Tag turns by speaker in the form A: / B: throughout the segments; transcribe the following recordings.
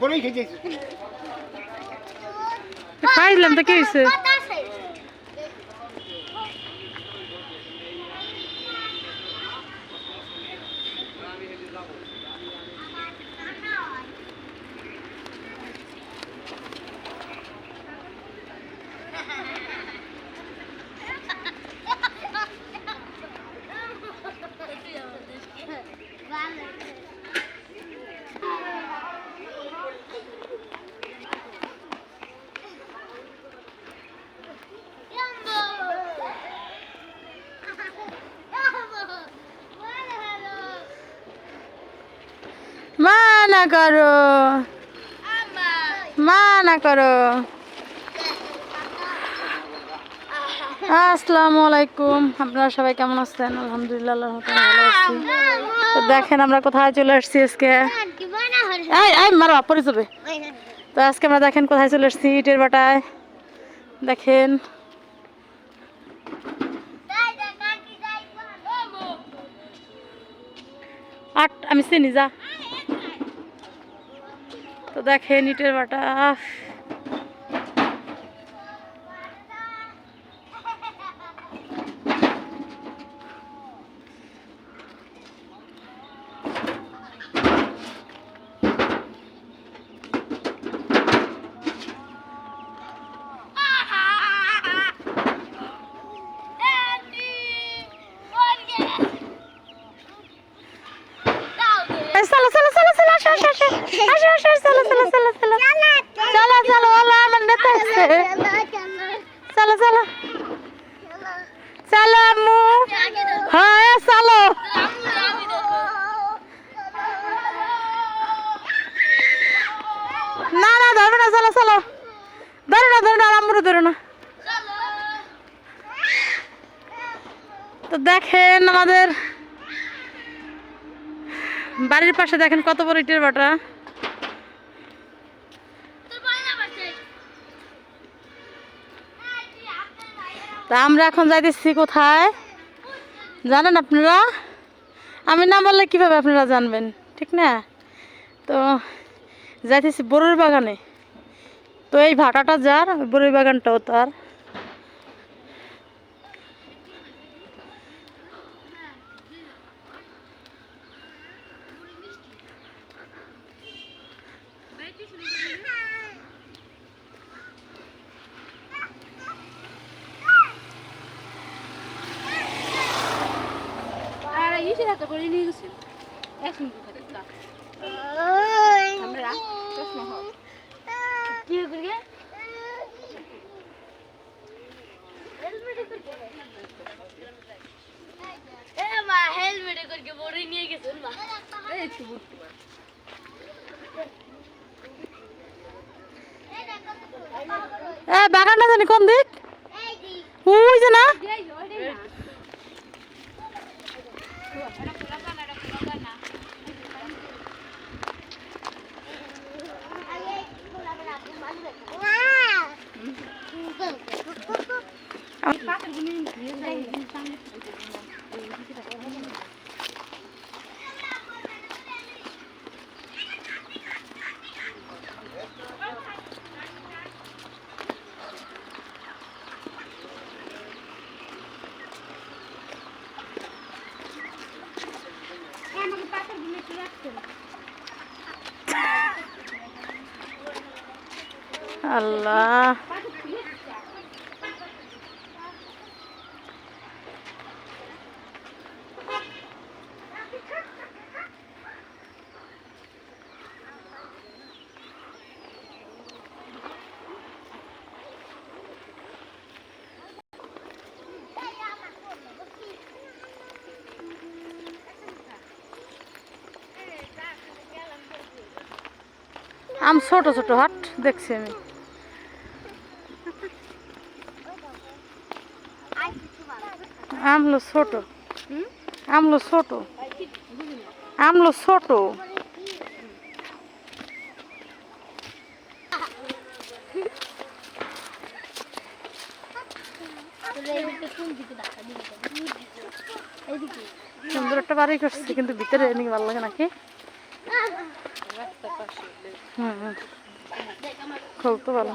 A: বলেই খেয়েছিস
B: খাইলাম তো কি হয়েছে মানা করো মানা করো। আসসালামু আলাইকুম। আপনারা সবাই কেমন আছেন? আলহামদুলিল্লাহ তো দেখেন আমরা কোথায় চলে আসছি আজকে? মারো পরে যাবে। তো আজকে আমরা দেখেন কোথায় চলে আসছি, ইটের বাটায়। দেখেন। আট, আমি চিনি, যা। দেখেন ইটের বাটা এই চলো চলো চলো চলো আসো আসো আসো আসো আসো আসো, চলো চলো চলো চলো চলো চলো ওলা আমার নেতা আসছে চলো চলো চলো আম্মু হ্যাঁ চলো না না, চলো চলো। ধরো না ধরো না ধরো না। তো দেখেন আমাদের বাড়ির পাশে দেখেন কত বড় ইটের বাটা তা আমরা এখন যাইতেছি কোথায়? জানেন আপনারা? আমি না বললে কীভাবে আপনারা জানবেন, ঠিক না? তো যাইতেছি বড়ুর বাগানে। তো এই ভাটাটা যার বড়ুর বাগানটাও তার।
C: আমরা চশমা হোক কি এ মা হেলমেট করে বড় নিয়ে গেছেন মা। এই তো বুঝতে
B: এ বাগানটা জানি কোন দিক? ওই যে না। আল্লাহ আম ছোট ছোট হাট দেখছি আমি। আমলো ছোট। আমলো ছোট। আমলো ছোট। সুন্দর একটা বাড়ি করছে, কিন্তু ভিতরে নাকি ভালো লাগে নাকি? খুব তো ভালো।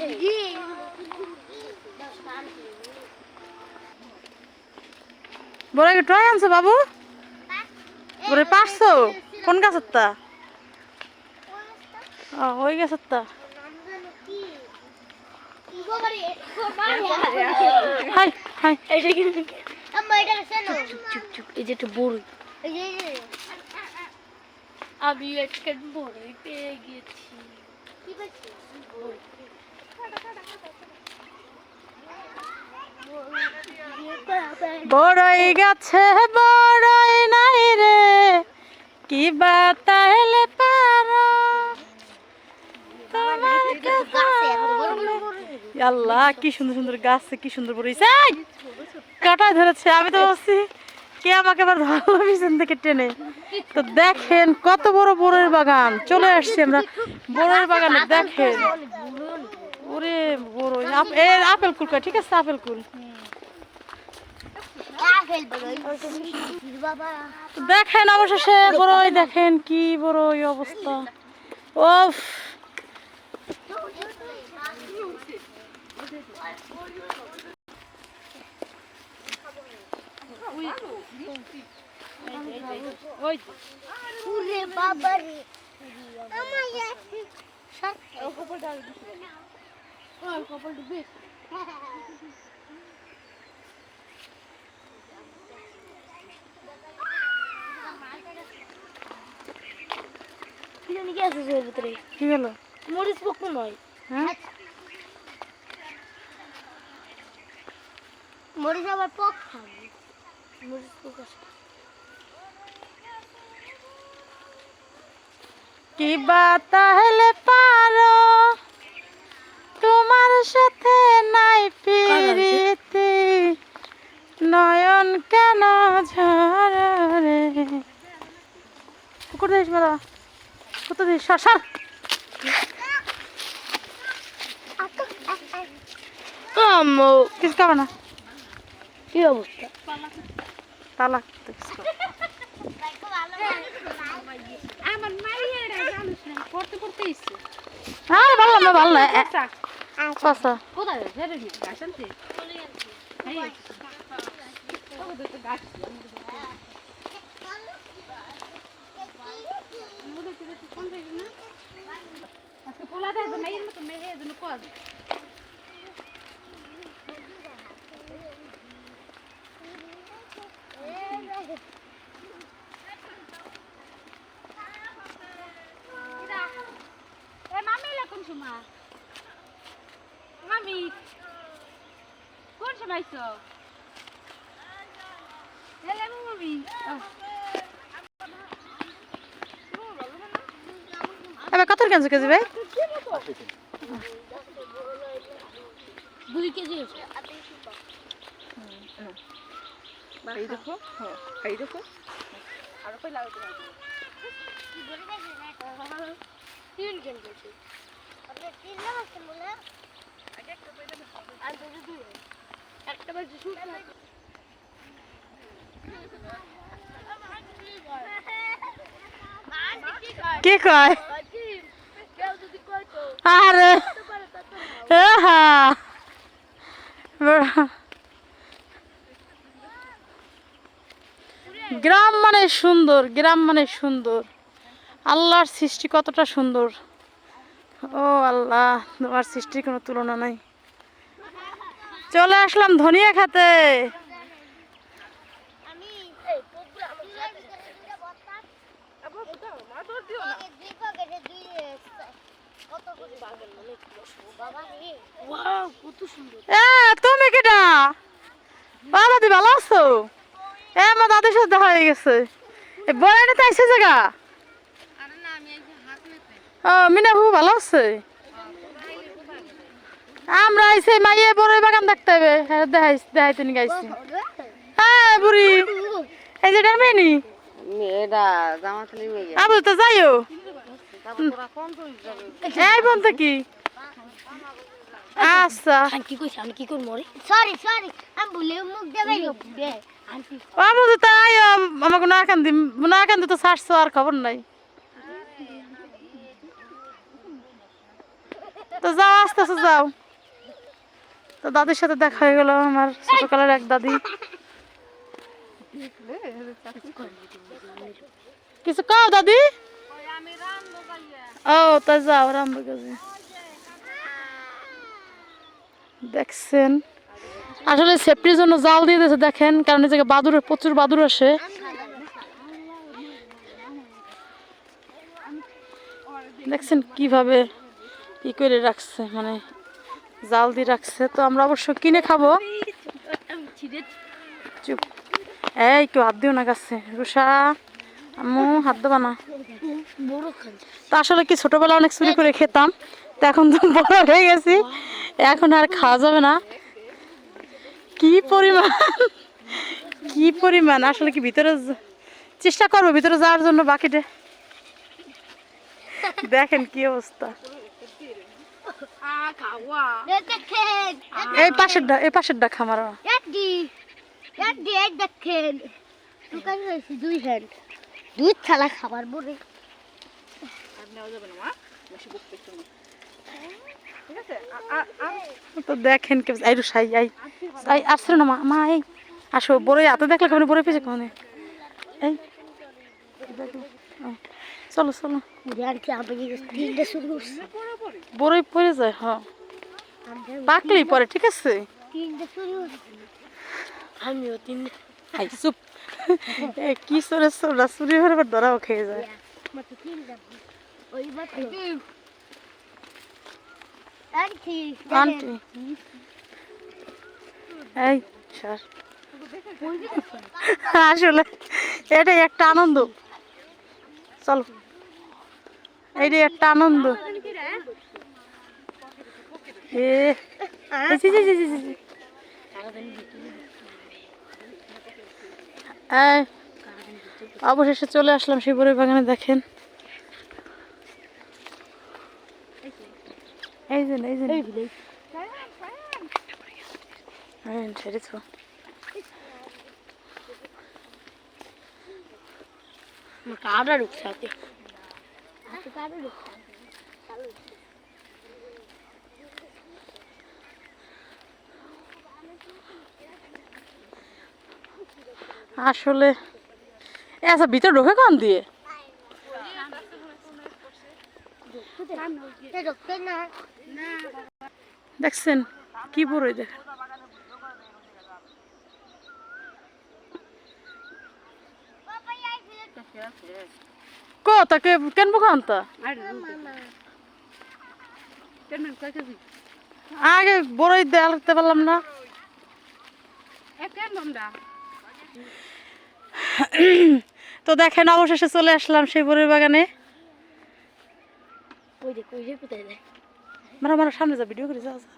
B: কি টয় আনছো বাবু? বড় পারছ? কোন গাছের তা ওই গাছের তা
C: আমি একটা বড়। পেয়ে গেছি।
B: বড়ই গাছে, বড়ই নাই রে। কি বা তাহলে পারো? আল্লাহ, কি সুন্দর সুন্দর গাছ, কি সুন্দর এই! কাটায় ধরেছে, আমি তো বলছি, কে আমাকে আবার ধরলো পিছন থেকে টেনে? তো দেখেন, কত বড় বড়ের বাগান। চলে আসছি আমরা বড়ের বাগানে, দেখেন। ওরে বড় এ আপেল কুল ঠিক আছে আপেল কুল। দেখেন অবশেষে বড়ই দেখেন কি বড়ই অবস্থা। ওফ
C: ওই কপালটা বেশ ভিতরে
B: কি হলো
C: মরিচ পক্ষ নয়
B: হ্যাঁ
C: মরিচ আবার পক খাবে মরিচ পক আছে
B: কি বা তাহলে পারো তোমার সাথে নাই পিরিতি নয়ন কেন ঝরে? পুকুর দিস মেলা কত দিস সর।
C: আম্মু
B: কিছু খাবে না।
C: কি অবস্থা?
B: তালাক
C: আমার মাইয়েরা জানিস না পড়তে পড়তে ইচ্ছে
B: হ্যাঁ ভালো না ভালো না। আচ্ছা
C: কোথায় পোলা দেয় মেয়ের মতো মেয়ে জন্য কল এ মামি এলা কোন সময় মামি আইছো এলা মামি
B: এবার কত কেন কেজি ভাই
C: দুই কেজি
A: এই দেখো হ্যাঁ এই দেখো। আর কই লাগাতে
C: তিন কেজি আছে একটা বাজে শুট
B: কি কয়? আরে। আহা। গ্রাম মানে সুন্দর, গ্রাম মানে সুন্দর। আল্লাহর সৃষ্টি কতটা সুন্দর? ও আল্লাহ, তোমার সৃষ্টির কোনো তুলনা নাই। চলে আসলাম ধনিয়া খাতে। তুমি কেটা বাবা দি ভালো আছো? এ, আমার দাদির সাথে হয়ে গেছে। বড় আইসে জায়গা? ও, মিনা বাবু ভালো আছে? আমরা আইসে মাইয়ে বড় বাগান দেখতে হবে। হ্যাঁ দেখাইছি দেখাইতে গাইছি হ্যাঁ বুড়ি। এই যে
A: এটা জামাতলি মেয়ে
B: আবু তো যাইও
A: তারপর তোরা কোন তুই যাবে
B: এই বন্ধ কি? আচ্ছা।
C: কি কইছ আমি কি করব রে? সরি সরি আমি ভুলে মুখ দেবে দে আন্টি।
B: আবু তো তাই আমাকে না কান্দি না তো ছাড়ছো আর খবর নাই। তো যাও আস্তে আস্তে যাও। তো দাদির সাথে দেখা হয়ে গেল, আমার ছোটকালের এক দাদি। কিছু কাও দাদি? ও, তা যাও রামবো কাজে দেখছেন? আসলে সেফটির জন্য জাল দিয়ে দিয়েছে, দেখেন, কারণ এই জায়গায় বাদুর, প্রচুর বাদুর আসে। দেখছেন কীভাবে ই করে রাখছে মানে জাল দিয়ে রাখছে। তো আমরা অবশ্য কিনে খাব। চুপ। এই, কেউ হাত দিও না গাছে। রুষা, আম্মু, হাত দেবা না। তো আসলে কি ছোটবেলা অনেক চুরি করে খেতাম, তো এখন তো বড় হয়ে গেছি। এখন আর খাওয়া যাবে না। কি পরিমাণ? কি পরিমাণ? আসলে কি ভিতরে চেষ্টা করব ভিতরে যাওয়ার জন্য বাকিটা। দেখেন কি অবস্থা। এই পাশেরটা এই পাশেরটা খামার
C: এডি এডি এই দেখেন দুই হ্যান্ড দুই থালা খাবার বলে
A: আর নেওয়া যাবে না মা বেশি বকতে একটু না। ঠিক আছে আ- আ- আর
B: তো দেখেন কে এই রুষাই এই এই আসছে না মা মা এই আসো বড়ই হাতে দেখলে কেমন বড়ই পেয়েছে কেমন এই দেখো, চলো চলো। বড়ই পড়ে যায় হ্যাঁ। পাকলেই পরে ঠিক আছে?
C: আমিও তিনটে
B: হাই, চুপ। কি সরে সোরা চুরি হয়ে আবার ধরাও খেয়ে যায়। এই আসলে এটাই একটা আনন্দ। চলো। এইটাই একটা আনন্দ। অবশেষে চলে আসলাম শিবরের বাগানে দেখেন। এই যে এই যে। এই ছেড়েছো।
C: কাটা ঢুকছে হাতে হাতে কাটা ঢুকছে
B: আসলে আচ্ছা ভিতরে ঢোকে কান দিয়ে? দেখছেন কি বড়ই দেখেন। কো তাকে কেন বোখান তা আগে বড়ই দেখতে পারলাম না। তো দেখেন অবশেষে চলে আসলাম সেই বড়ির বাগানে। মারা মারা সামনে যা ভিডিও করে যা যা।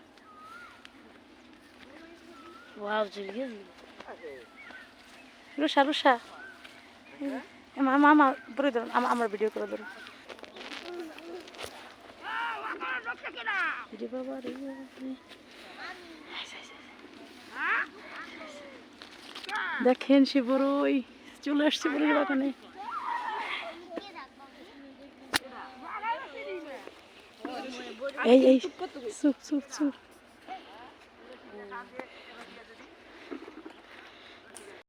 B: রুষা রুষা আমার ভিডিও করে ধরুন। দেখেন সে বড়ই চলে আসছে বড়ির বাগানে। এই এই চুপ চুপ চুপ